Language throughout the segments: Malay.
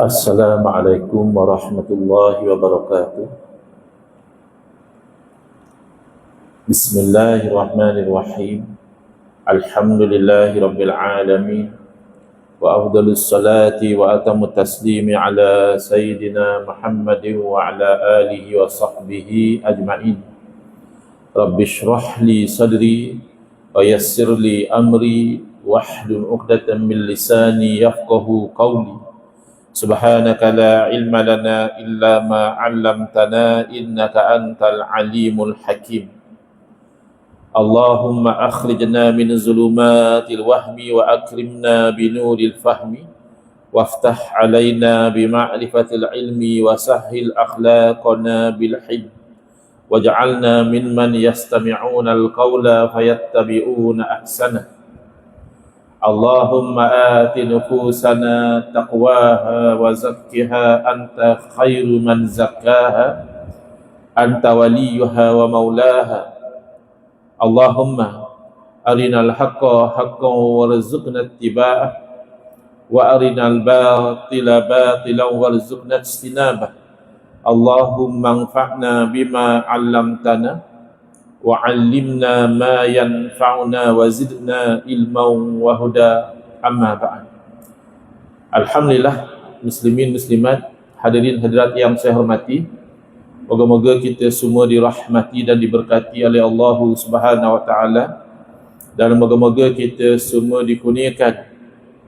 السلام عليكم ورحمة الله وبركاته. بسم الله الرحمن الرحيم. الحمد لله رب العالمين. وأفضل الصلاة وأتم التسليم على سيدنا محمد وعلى آله وصحبه أجمعين. رب اشرح لي صدري ويسر لي أمري واحلل عقدة من لساني يفقه قولي. سبحانك لا علم لنا إلا ما علمتنا إنك أنت العليم الحكيم اللهم أخرجنا من ظلمات الوهم وأكرمنا بنور الفهم وافتح علينا بمعرفة العلم وسهل أخلاقنا بالحلم واجعلنا ممن يستمعون القول فيتبعون أحسنه اللهم آت نفوسنا تقواها وزكها أنت خير من زكاها أنت وليها ومولاها. اللهم أرنا الحق حقا وارزقنا اتباعه وأرنا الباطل باطلا وارزقنا اجتنابه. اللهم انفعنا بما علمتنا وعلمنا ما ينفعنا وزدنا علما وهدى أما بعد Alhamdulillah muslimin muslimat hadirin hadirat yang saya hormati moga-moga kita semua dirahmati dan diberkati oleh Allah Subhanahu wa taala dan moga-moga kita semua dikurniakan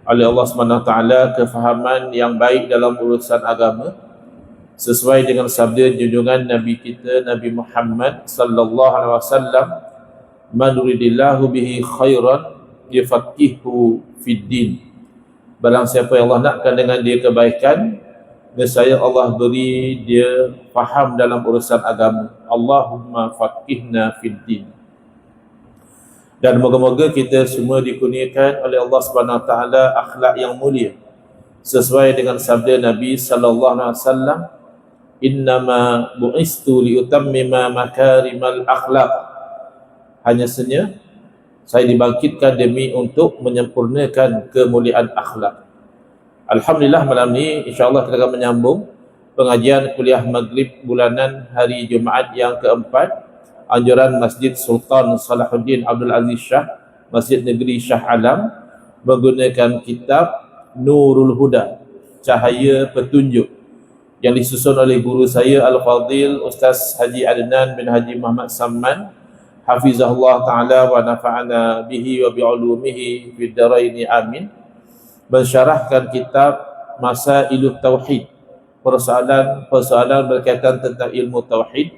oleh Allah Subhanahu wa taala kefahaman yang baik dalam urusan agama sesuai dengan sabda junjungan Nabi kita Nabi Muhammad sallallahu alaihi wasallam man yuridillahu bihi khairan yafaqihu fid din. Barang siapa yang Allah nakkan dengan dia kebaikan nescaya Allah beri dia faham dalam urusan agama. Allahumma faqihna fid din. Dan moga-moga kita semua dikurniakan oleh Allah Subhanahu taala akhlak yang mulia sesuai dengan sabda Nabi sallallahu alaihi wasallam innama bu'istu liutammima makarimal akhlak hanya saja saya dibangkitkan demi untuk menyempurnakan kemuliaan akhlak. Alhamdulillah malam ni insyaAllah kita akan menyambung pengajian kuliah maghrib bulanan hari Jumaat yang keempat anjuran Masjid Sultan Salahuddin Abdul Aziz Shah Masjid Negeri Shah Alam menggunakan kitab Nurul Huda Cahaya Petunjuk yang disusun oleh guru saya Al-Fadil Ustaz Haji Adnan bin Haji Muhammad Samman Hafizahullah Ta'ala wa nafa'ana bihi wa bi'ulumihi fid daraini amin. Mensyarahkan kitab Masa Ilu Tauhid persoalan-persoalan berkaitan tentang ilmu Tauhid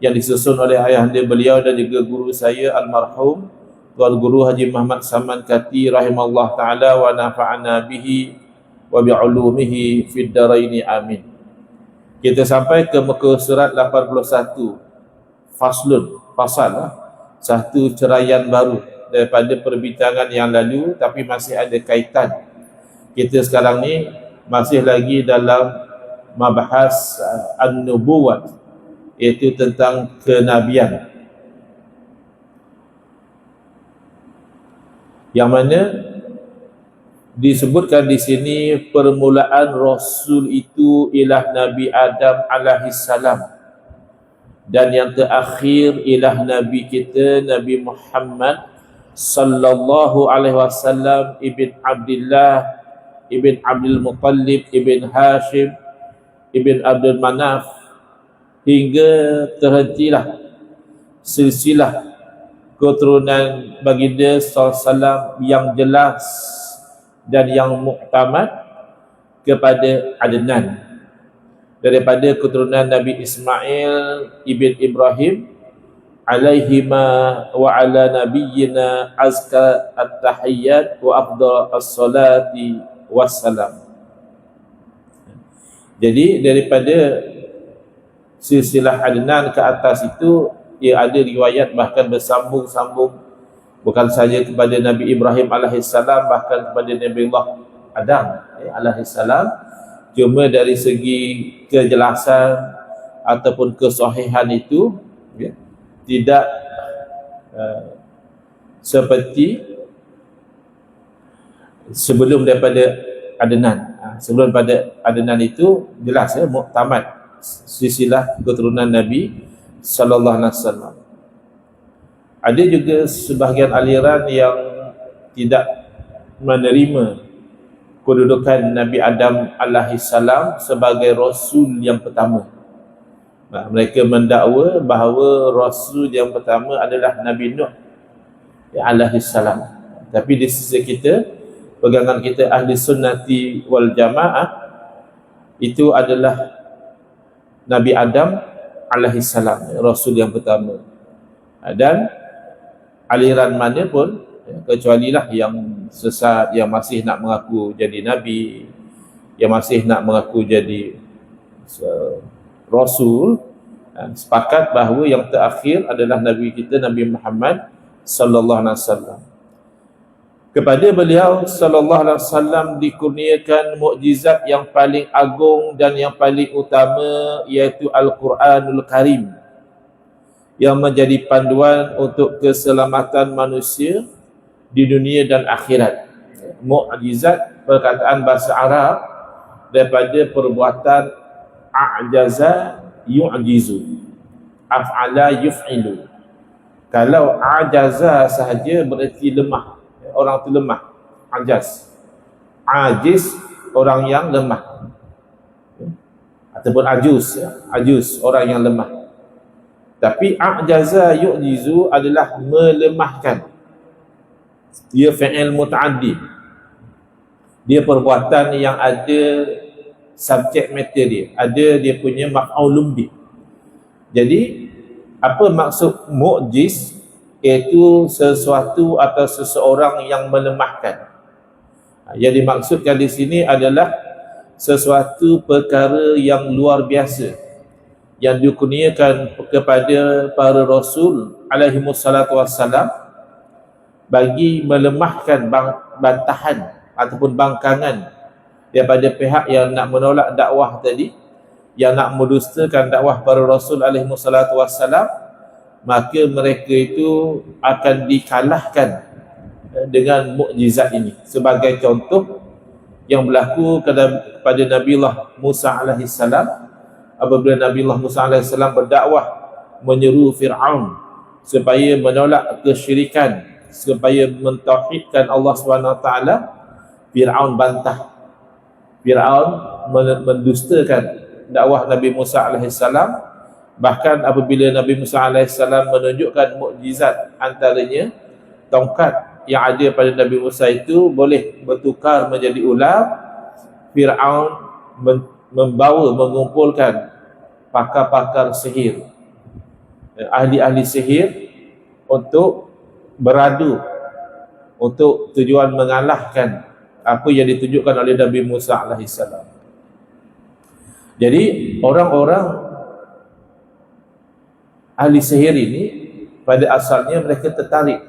yang disusun oleh ayah anda beliau dan juga guru saya almarhum Tuan Guru Haji Muhammad Saman Kati rahimallah taala wa nafa'ana bihi wa bi'ulumihi fid daraini amin kita sampai ke muka surat 81 faslun pasal lah. satu ceraian baru daripada perbincangan yang lalu tapi masih ada kaitan. Kita sekarang ni masih lagi dalam mabahas uh, an-nubuwat iaitu tentang kenabian. Yang mana disebutkan di sini permulaan rasul itu ialah Nabi Adam alaihi salam. Dan yang terakhir ialah nabi kita Nabi Muhammad sallallahu alaihi wasallam ibn Abdullah ibn Abdul Muttalib ibn Hashim ibn Abdul Manaf. Hingga terhentilah silsilah keturunan baginda sallallahu yang jelas dan yang muktamad kepada Adnan daripada keturunan Nabi Ismail ibn Ibrahim alaihima wa ala nabiyyina azka at-tahiyyat wa afdal as-salati wassalam. Jadi daripada silsilah Adnan ke atas itu ia ada riwayat bahkan bersambung-sambung bukan saja kepada Nabi Ibrahim alaihissalam bahkan kepada Nabi Allah Adam eh, alaihissalam cuma dari segi kejelasan ataupun kesahihan itu ya, tidak uh, seperti sebelum daripada Adnan. Ha, sebelum pada adenan itu jelas ya muktamad silsilah keturunan Nabi sallallahu alaihi wasallam. Ada juga sebahagian aliran yang tidak menerima kedudukan Nabi Adam alaihi salam sebagai rasul yang pertama. Nah, mereka mendakwa bahawa rasul yang pertama adalah Nabi Nuh alaihi salam. Tapi di sisi kita, pegangan kita ahli sunnati wal jamaah itu adalah Nabi Adam alaihi salam, rasul yang pertama. Dan aliran mana pun kecuali lah yang sesat yang masih nak mengaku jadi nabi yang masih nak mengaku jadi rasul dan sepakat bahawa yang terakhir adalah nabi kita Nabi Muhammad sallallahu alaihi wasallam. Kepada beliau sallallahu alaihi wasallam dikurniakan mukjizat yang paling agung dan yang paling utama iaitu Al-Quranul Karim yang menjadi panduan untuk keselamatan manusia di dunia dan akhirat. Mukjizat perkataan bahasa Arab daripada perbuatan a'jaza yu'jizu af'ala yuf'ilu. Kalau ajaza sahaja berarti lemah orang tu lemah ajaz. Ajiz orang yang lemah. Ataupun ajuz ajuz orang yang lemah tapi a'jaza yu'jizu adalah melemahkan. Dia fi'il muta'addi. Dia perbuatan yang ada subjek matter dia. Ada dia punya maf'ulun bih jadi apa maksud mukjiz iaitu sesuatu atau seseorang yang melemahkan. Yang dimaksudkan di sini adalah sesuatu perkara yang luar biasa yang dikurniakan kepada para rasul alaihi wassalatu wassalam bagi melemahkan bantahan ataupun bangkangan daripada pihak yang nak menolak dakwah tadi yang nak mendustakan dakwah para rasul alaihi wassalatu wassalam maka mereka itu akan dikalahkan dengan mukjizat ini. Sebagai contoh yang berlaku kepada Nabi Allah Musa alaihi salam apabila Nabi Allah Musa salam berdakwah menyeru Firaun supaya menolak kesyirikan supaya mentauhidkan Allah Taala Firaun bantah. Firaun mendustakan dakwah Nabi Musa alaihissalam bahkan apabila Nabi Musa alaihissalam menunjukkan mukjizat antaranya tongkat yang ada pada Nabi Musa itu boleh bertukar menjadi ular. Firaun membawa mengumpulkan pakar-pakar sihir ahli-ahli sihir untuk beradu untuk tujuan mengalahkan apa yang ditunjukkan oleh Nabi Musa AS. Jadi orang-orang ahli sihir ini pada asalnya mereka tertarik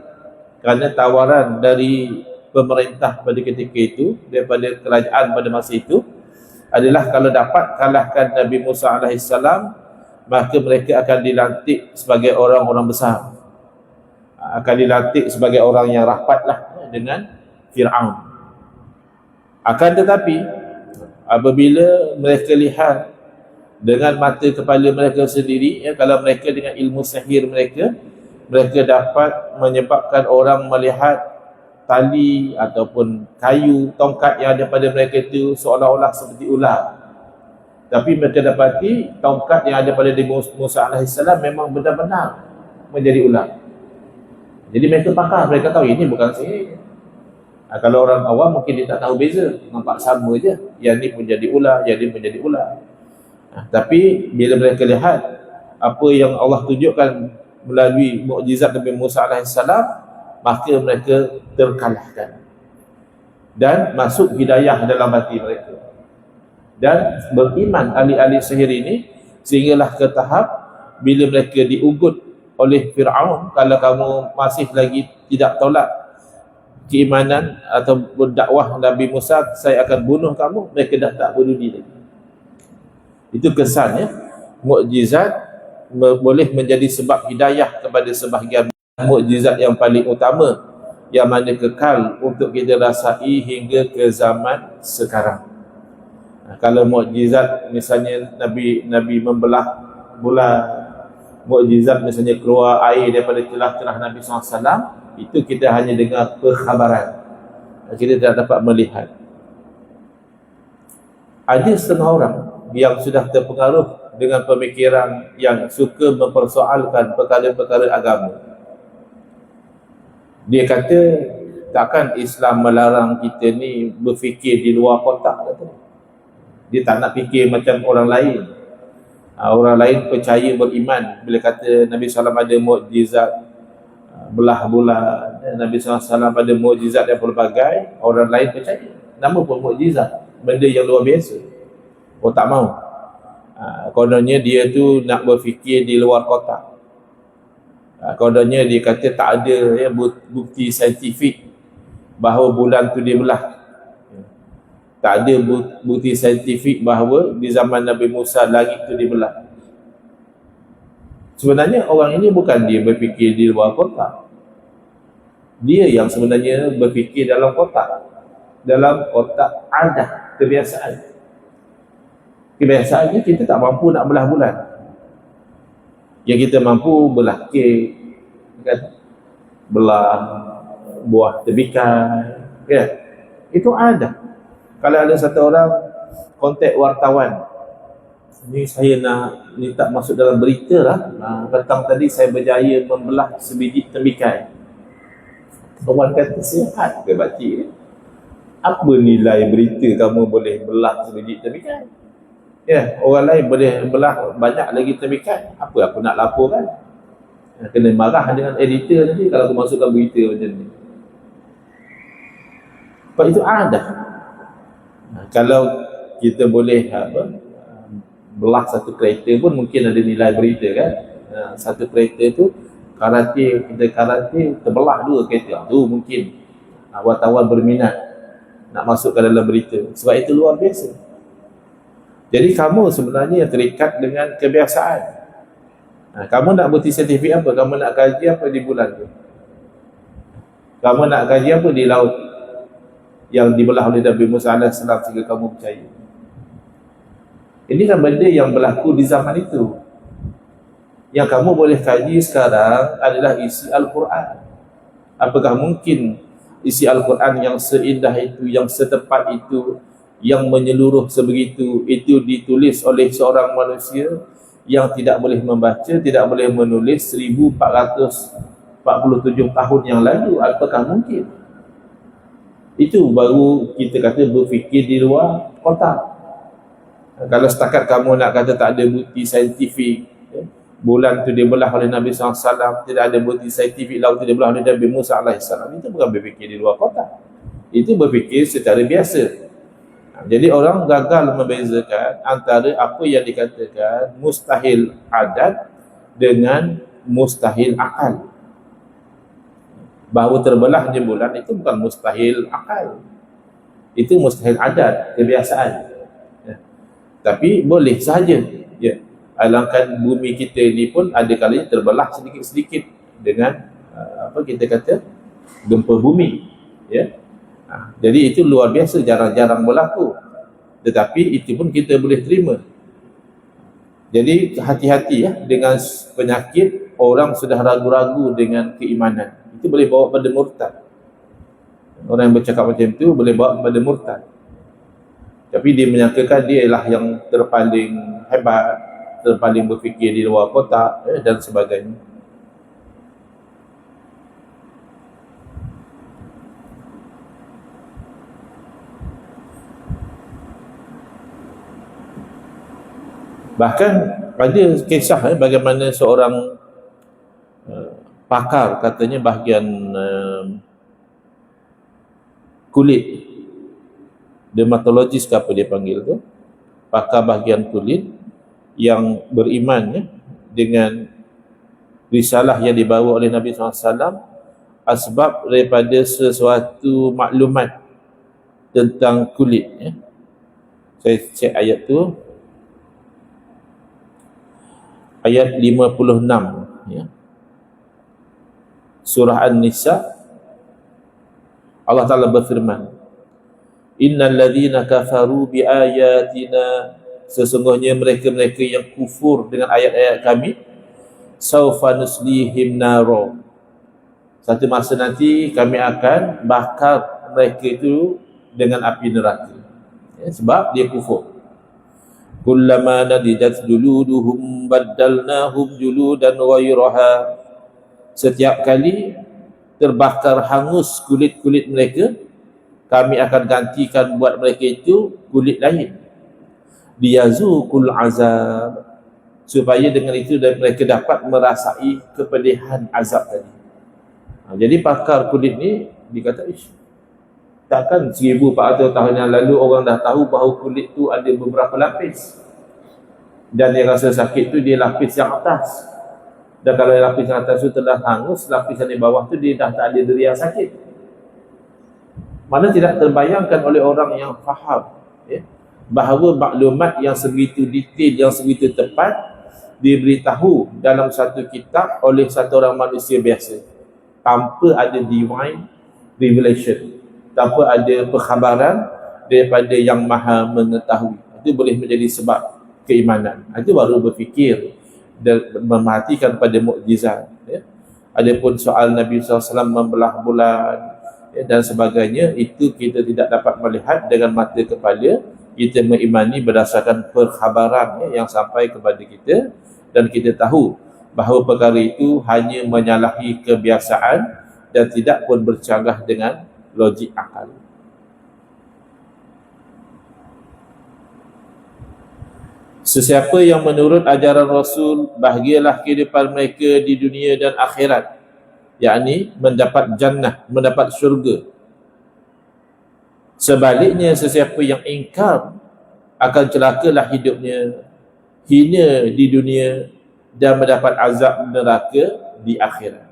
kerana tawaran dari pemerintah pada ketika itu daripada kerajaan pada masa itu adalah kalau dapat kalahkan Nabi Musa AS maka mereka akan dilantik sebagai orang-orang besar. Akan dilantik sebagai orang yang rapatlah dengan Fir'aun. Akan tetapi apabila mereka lihat dengan mata kepala mereka sendiri ya, kalau mereka dengan ilmu sihir mereka mereka dapat menyebabkan orang melihat tali ataupun kayu tongkat yang ada pada mereka itu seolah-olah seperti ular tapi mereka dapati tongkat yang ada pada Nabi Musa AS memang benar-benar menjadi ular jadi mereka pakar mereka tahu ini bukan sihir Ha, kalau orang awam mungkin dia tak tahu beza, nampak sama je. Yang ni pun jadi ular, yang ni pun jadi ular. Ha, tapi bila mereka lihat apa yang Allah tunjukkan melalui mukjizat Nabi Musa AS, maka mereka terkalahkan. Dan masuk hidayah dalam hati mereka. Dan beriman ahli-ahli sihir ini sehinggalah ke tahap bila mereka diugut oleh Fir'aun kalau kamu masih lagi tidak tolak keimanan atau dakwah Nabi Musa saya akan bunuh kamu mereka dah tak peduli lagi itu kesannya mukjizat boleh menjadi sebab hidayah kepada sebahagian mukjizat yang paling utama yang mana kekal untuk kita rasai hingga ke zaman sekarang. Kalau mukjizat misalnya Nabi Nabi membelah bulan mukjizat misalnya keluar air daripada celah-celah Nabi SAW itu kita hanya dengar perkhabaran. Kita tidak dapat melihat. Ada setengah orang yang sudah terpengaruh dengan pemikiran yang suka mempersoalkan perkara-perkara agama dia kata takkan Islam melarang kita ni berfikir di luar kotak? Kata dia. Tak nak fikir macam orang lain. Uh, orang lain percaya beriman. Bila kata Nabi SAW ada mukjizat uh, belah bulan Nabi SAW ada mukjizat yang pelbagai orang lain percaya. Nama pun mukjizat. Benda yang luar biasa. Oh tak mau. Uh, kononnya dia tu nak berfikir di luar kotak uh, kononnya dia kata tak ada ya, bukti saintifik bahawa bulan tu dia belah tak ada bukti saintifik bahawa di zaman Nabi Musa langit itu dibelah. Sebenarnya orang ini bukan dia berfikir di luar kotak. Dia yang sebenarnya berfikir dalam kotak. Dalam kotak ada kebiasaan. Kebiasaannya kita tak mampu nak belah bulan. Yang kita mampu belah kek, kan? belah buah tebikan, kan? Itu ada. Kalau ada satu orang kontak wartawan. Ni saya nak ni tak masuk dalam berita lah. Petang tadi saya berjaya membelah sebiji tembikai kawan kata sihat ke baca apa nilai berita kamu boleh belah sebiji tembikai ya orang lain boleh belah banyak lagi tembikai apa aku nak laporkan kena marah dengan editor nanti kalau aku masukkan berita macam ni. Sebab itu ada. Kalau kita boleh apa belah satu kereta pun mungkin ada nilai berita kan? Ha, satu kereta tu karate kita karate terbelah dua kereta. Tu mungkin ha, wartawan berminat nak masuk ke dalam berita. Sebab itu luar biasa jadi kamu sebenarnya terikat dengan kebiasaan ha, kamu nak bukti sertifik apa kamu nak kaji apa di bulan tu kamu nak kaji apa di laut yang dibelah oleh Nabi Musa AS sehingga kamu percaya. Ini kan benda yang berlaku di zaman itu. Yang kamu boleh kaji sekarang adalah isi Al-Quran. Apakah mungkin isi Al-Quran yang seindah itu, yang setepat itu, yang menyeluruh sebegitu, itu ditulis oleh seorang manusia yang tidak boleh membaca, tidak boleh menulis 1447 tahun yang lalu. Apakah mungkin? Itu baru kita kata berfikir di luar kotak. Kalau setakat kamu nak kata tak ada bukti saintifik, ya, bulan tu dia belah oleh Nabi SAW, tidak ada bukti saintifik laut tu dia belah oleh Nabi Musa AS, itu bukan berfikir di luar kotak. Itu berfikir secara biasa. Jadi orang gagal membezakan antara apa yang dikatakan mustahil adat dengan mustahil akal. Bahawa terbelah je bulan itu bukan mustahil akal. Itu mustahil adat kebiasaan. Ya. tapi boleh sahaja ya. Alangkan bumi kita ini pun ada kalanya terbelah sedikit-sedikit dengan uh, apa kita kata gempa bumi. Ya ha, jadi itu luar biasa jarang-jarang berlaku. Tetapi itu pun kita boleh terima. Jadi hati-hati ya dengan penyakit orang sudah ragu-ragu dengan keimanan. Itu boleh bawa pada murtad. Orang yang bercakap macam itu boleh bawa pada murtad. Tapi dia menyangkakan dia ialah yang terpaling hebat terpaling berfikir di luar kotak eh, dan sebagainya bahkan ada kisah eh, bagaimana seorang pakar katanya bahagian uh, kulit. Dermatologis ke apa dia panggil tu. Pakar bahagian kulit yang beriman ya, dengan risalah yang dibawa oleh Nabi SAW asbab daripada sesuatu maklumat tentang kulit ya. saya cek ayat tu ayat 56 ya. Surah An-Nisa. Allah Taala berfirman innal ladzina kafaru bi ayatina sesungguhnya mereka-mereka yang kufur dengan ayat-ayat kami saufa nuslihim naro. Satu masa nanti kami akan bakar mereka itu dengan api neraka. Ya, sebab dia kufur kullama nadidat juluduhum baddalnahum juludan ghayraha setiap kali terbakar hangus kulit-kulit mereka kami akan gantikan buat mereka itu kulit lain. Liyazuqul azab. Supaya dengan itu mereka dapat merasai kepedihan azab tadi. Ha, jadi pakar kulit ni dikata ish takkan 1400 tahun yang lalu orang dah tahu bahawa kulit tu ada beberapa lapis. Dan dia rasa sakit tu dia lapis yang atas. Dan kalau lapis yang atas tu telah hangus lapis yang di bawah tu dia dah tak ada diri yang sakit. Mana tidak terbayangkan oleh orang yang faham ya? bahawa maklumat yang sebegitu detail, yang sebegitu tepat diberitahu dalam satu kitab oleh satu orang manusia biasa. Tanpa ada divine revelation tanpa ada perkhabaran daripada yang maha mengetahui. Itu boleh menjadi sebab keimanan. Itu baru berfikir dan memerhatikan pada mukjizat ya. adapun soal Nabi SAW membelah bulan ya, dan sebagainya itu kita tidak dapat melihat dengan mata kepala. Kita mengimani berdasarkan perkhabaran ya, yang sampai kepada kita. Dan kita tahu bahawa perkara itu hanya menyalahi kebiasaan dan tidak pun bercanggah dengan logik akal. Sesiapa yang menurut ajaran Rasul bahagialah kehidupan mereka di dunia dan akhirat yakni mendapat jannah, mendapat syurga Sebaliknya sesiapa yang ingkar akan celakalah hidupnya hina di dunia dan mendapat azab neraka di akhirat.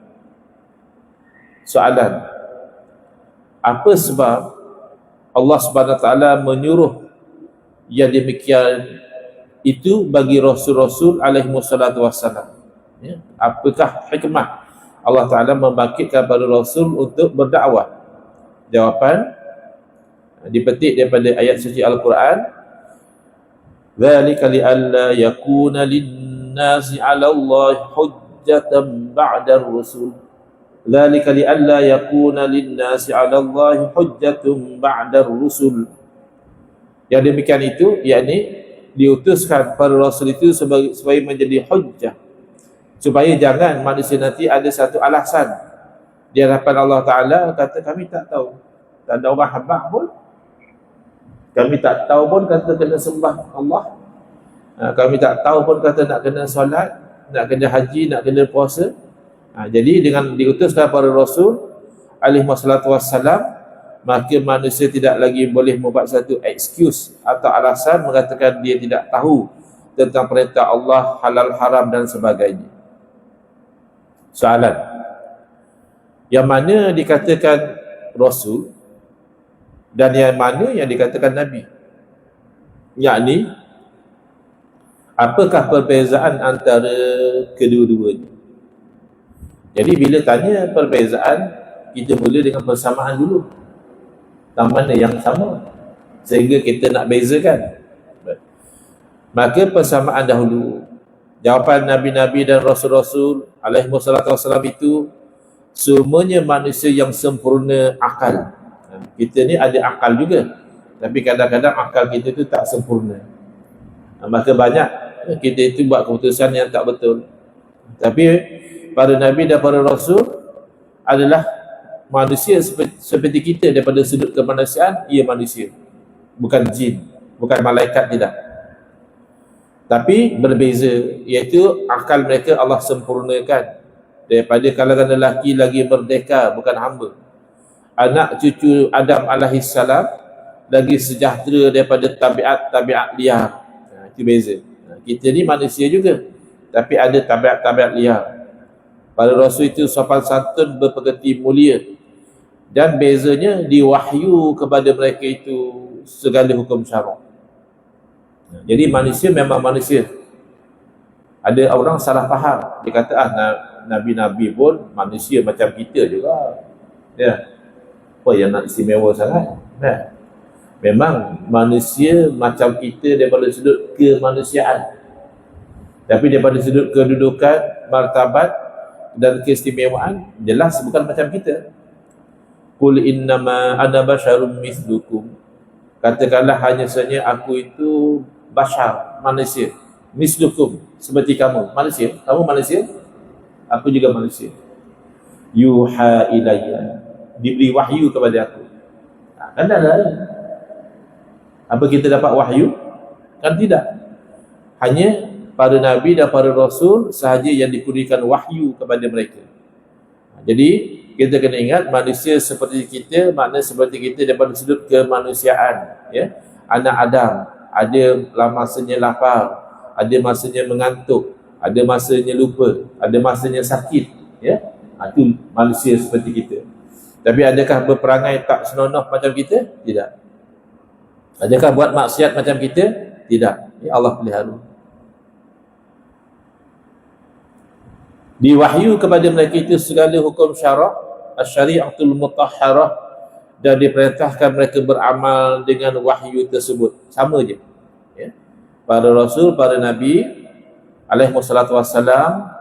Soalan apa sebab Allah Subhanahu Wa Taala menyuruh yang demikian itu bagi rasul-rasul alaihi wassalatu wassalam? Ya apakah hikmah Allah Taala membangkitkan para rasul untuk berdakwah? Jawapan dipetik daripada ayat suci al-Quran zalikal alla yakuna lin nasi ala Allah hujjatan ba'da rusul ذلك لئلا يكون للناس على الله حجة بعد الرسل yang demikian itu yakni diutuskan para rasul itu sebagai supaya menjadi hujjah supaya jangan manusia nanti ada satu alasan di hadapan Allah Taala kata kami tak tahu tak ada orang habaq pun kami tak tahu pun kata kena sembah Allah. Ha, kami tak tahu pun kata nak kena solat, nak kena haji, nak kena puasa. Ha, jadi dengan diutuskan para Rasul alaihi wassalatu wassalam, maka manusia tidak lagi boleh membuat satu excuse atau alasan mengatakan dia tidak tahu tentang perintah Allah halal haram dan sebagainya. Soalan. Yang mana dikatakan Rasul dan yang mana yang dikatakan Nabi yakni apakah perbezaan antara kedua-duanya jadi bila tanya perbezaan kita mula dengan persamaan dulu. Yang mana yang sama. Sehingga kita nak bezakan. Maka persamaan dahulu jawapan Nabi-Nabi dan Rasul-Rasul alaihi wassalam itu semuanya manusia yang sempurna akal. Kita ni ada akal juga. Tapi kadang-kadang akal kita tu tak sempurna. Maka banyak kita itu buat keputusan yang tak betul. Tapi para nabi dan para rasul adalah manusia seperti kita daripada sudut kemanusiaan ia manusia bukan jin bukan malaikat tidak tapi berbeza iaitu akal mereka Allah sempurnakan daripada kalangan lelaki lagi merdeka bukan hamba anak cucu Adam salam lagi sejahtera daripada tabiat-tabiat liar. Ha, itu beza. Ha, kita ni manusia juga. Tapi ada tabiat-tabiat liar. Pada Rasul itu sopan santun berpekerti mulia. Dan bezanya diwahyu kepada mereka itu segala hukum syarak. Jadi manusia memang manusia. Ada orang salah faham. Dia kata ah Nabi-Nabi pun manusia macam kita juga. Ya apa yang nak istimewa sangat kan? Memang manusia macam kita daripada sudut kemanusiaan. Tapi daripada sudut kedudukan, martabat dan keistimewaan, jelas bukan macam kita. Qul innama ana basyarum mislukum. Katakanlah hanya saja aku itu bashar, manusia. Mislukum, seperti kamu. Manusia, kamu manusia, aku juga manusia. Yuha ilayya. Diberi wahyu kepada aku. Ha, kan dah lain. Apa kita dapat wahyu? Kan tidak. Hanya para nabi dan para rasul sahaja yang diberikan wahyu kepada mereka. Ha, jadi kita kena ingat manusia seperti kita makna seperti kita daripada sudut kemanusiaan ya. Anak Adam ada masanya lapar ada masanya mengantuk ada masanya lupa ada masanya sakit ya. Itu manusia seperti kita. Tapi adakah berperangai tak senonoh macam kita? Tidak. Adakah buat maksiat macam kita? Tidak. Ya Allah pelihara diwahyu kepada mereka itu segala hukum syarak syariatul mutahharah dan diperintahkan mereka beramal dengan wahyu tersebut sama je ya. para rasul para nabi alaihi wassalam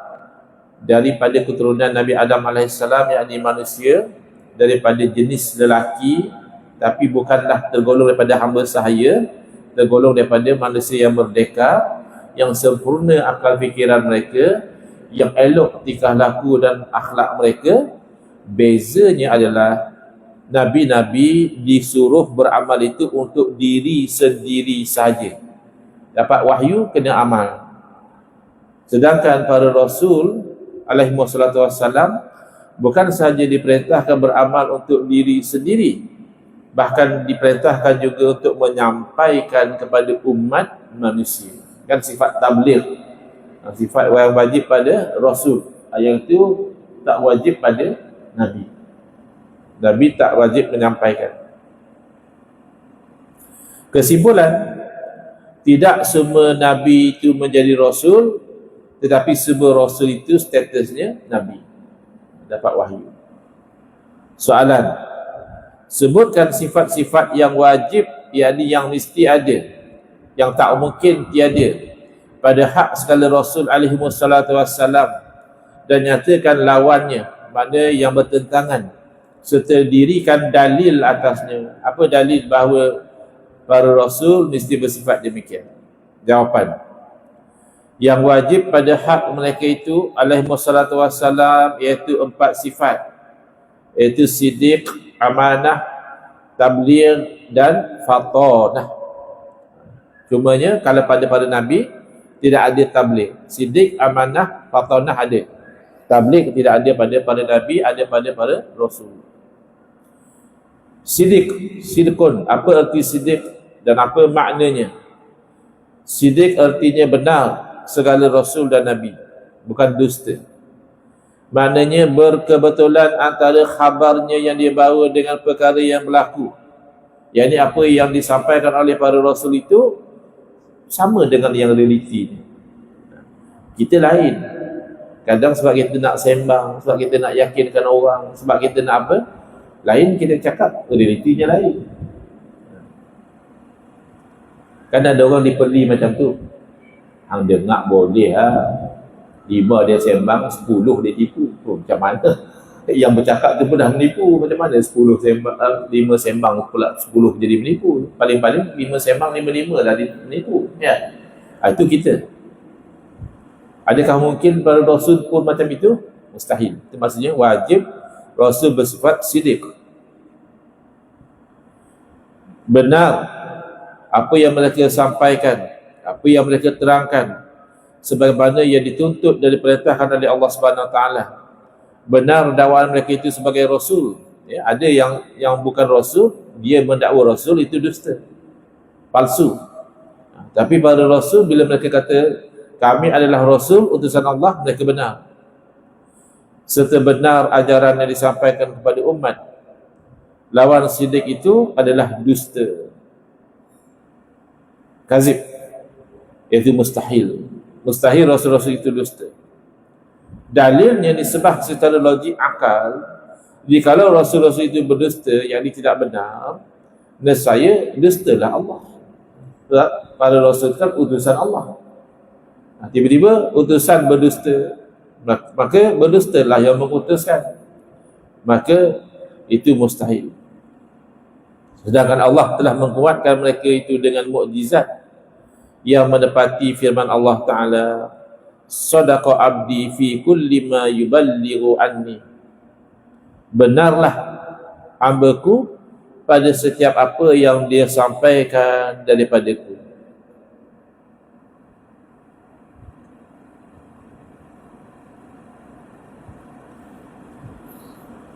daripada keturunan Nabi Adam alaihi salam yakni manusia daripada jenis lelaki tapi bukanlah tergolong daripada hamba sahaya tergolong daripada manusia yang merdeka yang sempurna akal fikiran mereka yang elok tingkah laku dan akhlak mereka bezanya adalah Nabi-Nabi disuruh beramal itu untuk diri sendiri saja. Dapat wahyu, kena amal. Sedangkan para Rasul alaihi wassalam bukan sahaja diperintahkan beramal untuk diri sendiri. Bahkan diperintahkan juga untuk menyampaikan kepada umat manusia. Kan sifat tabligh. Sifat yang wajib pada Rasul. Yang itu tak wajib pada Nabi. Nabi tak wajib menyampaikan. Kesimpulan, tidak semua Nabi itu menjadi Rasul, tetapi semua Rasul itu statusnya Nabi. Dapat wahyu. Soalan, sebutkan sifat-sifat yang wajib, yakni yang mesti ada, yang tak mungkin tiada pada hak segala Rasul alaihi wassalam dan nyatakan lawannya. Mana yang bertentangan. Serta dirikan dalil atasnya. Apa dalil bahawa para rasul mesti bersifat demikian? Jawapan. Yang wajib pada hak mereka itu alaihi wassalatu wassalam iaitu empat sifat. Iaitu sidiq amanah tabligh dan fatanah cumanya kalau pada para nabi tidak ada tabligh sidiq amanah fatanah ada Tabligh tidak ada pada para nabi, ada pada para rasul. Sidik, sidikun, apa arti sidik dan apa maknanya? Sidik artinya benar segala rasul dan nabi, bukan dusta. Maknanya berkebetulan antara khabarnya yang dia bawa dengan perkara yang berlaku. Yang ini apa yang disampaikan oleh para rasul itu sama dengan yang realiti. Kita lain. Kadang sebab kita nak sembang, sebab kita nak yakinkan orang, sebab kita nak apa? Lain kita cakap, realitinya lain. Kan ada orang diperli macam tu. Hang dengar boleh ha. Lima dia sembang, sepuluh dia tipu. Oh, macam mana? Yang bercakap tu pun dah menipu. Macam mana sepuluh sembang, uh, lima sembang pula sepuluh jadi menipu. Paling-paling lima sembang, lima-lima lah menipu. Ya. Ha, itu kita. Adakah mungkin para rasul pun macam itu? Mustahil. Itu maksudnya wajib rasul bersifat sidik. Benar apa yang mereka sampaikan, apa yang mereka terangkan sebagaimana yang dituntut dari perintahkan oleh Allah Subhanahu Wa Taala. Benar dakwaan mereka itu sebagai rasul. Ya, ada yang yang bukan rasul, dia mendakwa rasul itu dusta. Palsu. Tapi para rasul bila mereka kata kami adalah Rasul utusan Allah mereka benar serta benar ajaran yang disampaikan kepada umat lawan sidik itu adalah dusta kazib iaitu mustahil mustahil Rasul-Rasul itu dusta dalilnya disebab secara logik akal jadi kalau Rasul-Rasul itu berdusta yang ini tidak benar nescaya dustalah Allah. Para rasul kan utusan Allah. Ha, tiba-tiba utusan berdusta maka berdustalah yang mengutuskan. Maka itu mustahil. Sedangkan Allah telah menguatkan mereka itu dengan mukjizat yang menepati firman Allah Ta'ala Sadaqa abdi fi kulli ma yuballighu anni. Benarlah hambaku pada setiap apa yang dia sampaikan daripadaku.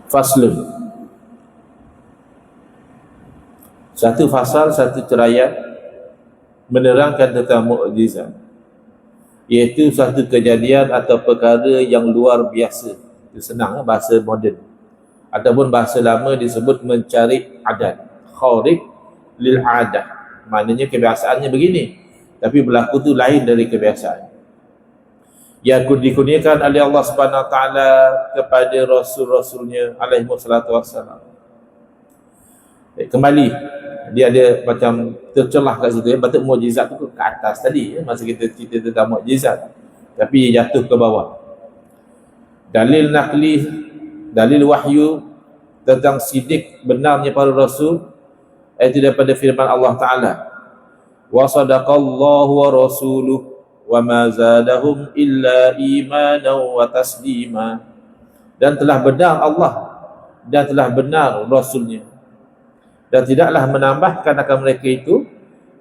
Faslun. Satu fasal, satu cerayat menerangkan tentang mukjizat iaitu satu kejadian atau perkara yang luar biasa. Itu senang bahasa moden. Ataupun bahasa lama disebut mencari adat kharik lil adah. Maknanya kebiasaannya begini. Tapi berlaku tu lain dari kebiasaan. Yang dikurniakan oleh Allah Subhanahu taala kepada rasul-rasulnya alaihi wassalam. Eh, kembali dia ada macam tercelah kat situ ya. Patut mukjizat tu ke atas tadi ya. Masa kita cerita tentang mukjizat. Tapi jatuh ke bawah. Dalil nakli, dalil wahyu tentang sidik benarnya para rasul itu daripada firman Allah Taala. Wa sadaqallahu wa rasuluhu wa ma zadahum illa imanan wa taslima. Dan telah benar Allah dan telah benar rasulnya dan tidaklah menambahkan akan mereka itu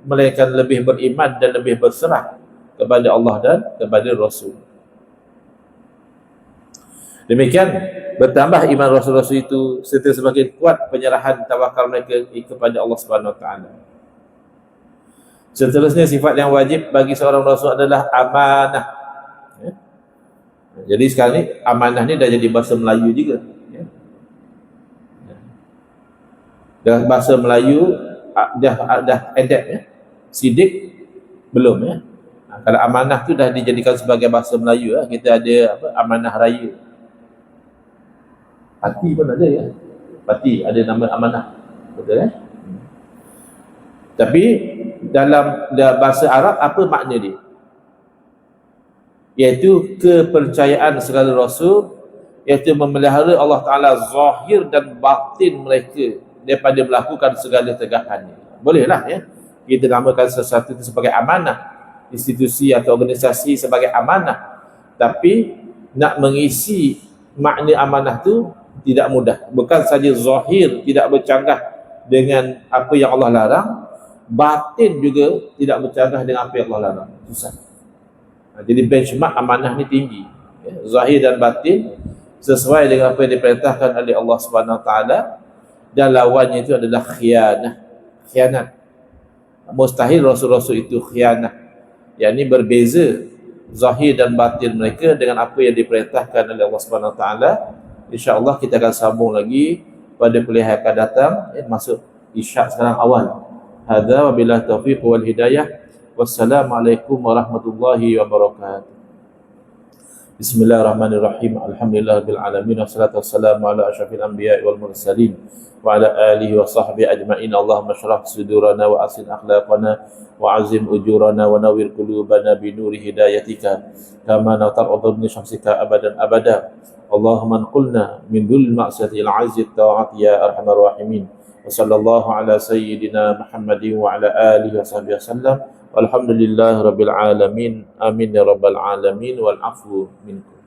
melainkan lebih beriman dan lebih berserah kepada Allah dan kepada Rasul. Demikian bertambah iman Rasul-Rasul itu serta semakin kuat penyerahan tawakal mereka kepada Allah Subhanahu Taala. Seterusnya sifat yang wajib bagi seorang Rasul adalah amanah. Ya. Jadi sekarang ni amanah ni dah jadi bahasa Melayu juga. Dalam bahasa Melayu ah, dah ah, dah adapt ya. Sidik belum ya. Ha, kalau amanah tu dah dijadikan sebagai bahasa Melayu ya. Kita ada apa amanah raya. Pati pun ada ya. Pati ada nama amanah. Betul ya? Tapi dalam bahasa Arab apa makna dia? Iaitu kepercayaan segala rasul iaitu memelihara Allah Taala zahir dan batin mereka daripada melakukan segala tegakannya. Bolehlah ya. Kita namakan sesuatu itu sebagai amanah. Institusi atau organisasi sebagai amanah. Tapi nak mengisi makna amanah tu tidak mudah. Bukan saja zahir tidak bercanggah dengan apa yang Allah larang, batin juga tidak bercanggah dengan apa yang Allah larang. Susah. Jadi benchmark amanah ni tinggi. Ya. Zahir dan batin sesuai dengan apa yang diperintahkan oleh Allah Subhanahu Wa Taala dan lawannya itu adalah khianah. Khianat mustahil rasul-rasul itu khianah. Yang ini berbeza zahir dan batin mereka dengan apa yang diperintahkan oleh Allah Subhanahu taala. Insyaallah kita akan sambung lagi pada kuliah yang akan datang. Eh, masuk isyak sekarang awal. Hadza wabillahi taufiq wal hidayah. Wassalamualaikum warahmatullahi wabarakatuh بسم الله الرحمن الرحيم الحمد لله رب العالمين والصلاة والسلام على أشرف الأنبياء والمرسلين وعلى آله وصحبه أجمعين اللهم اشرح صدورنا وأصل أخلاقنا وعزم أجورنا ونور قلوبنا بنور هدايتك كما نطر ضمن شمسك أبدا أبدا اللهم انقلنا من ذل المعصية العز الطاعة يا أرحم الراحمين وصلى الله على سيدنا محمد وعلى آله وصحبه وسلم Alhamdulillah Rabbil Alamin. Amin Ya Rabbal Alamin. Wal Afu Minkum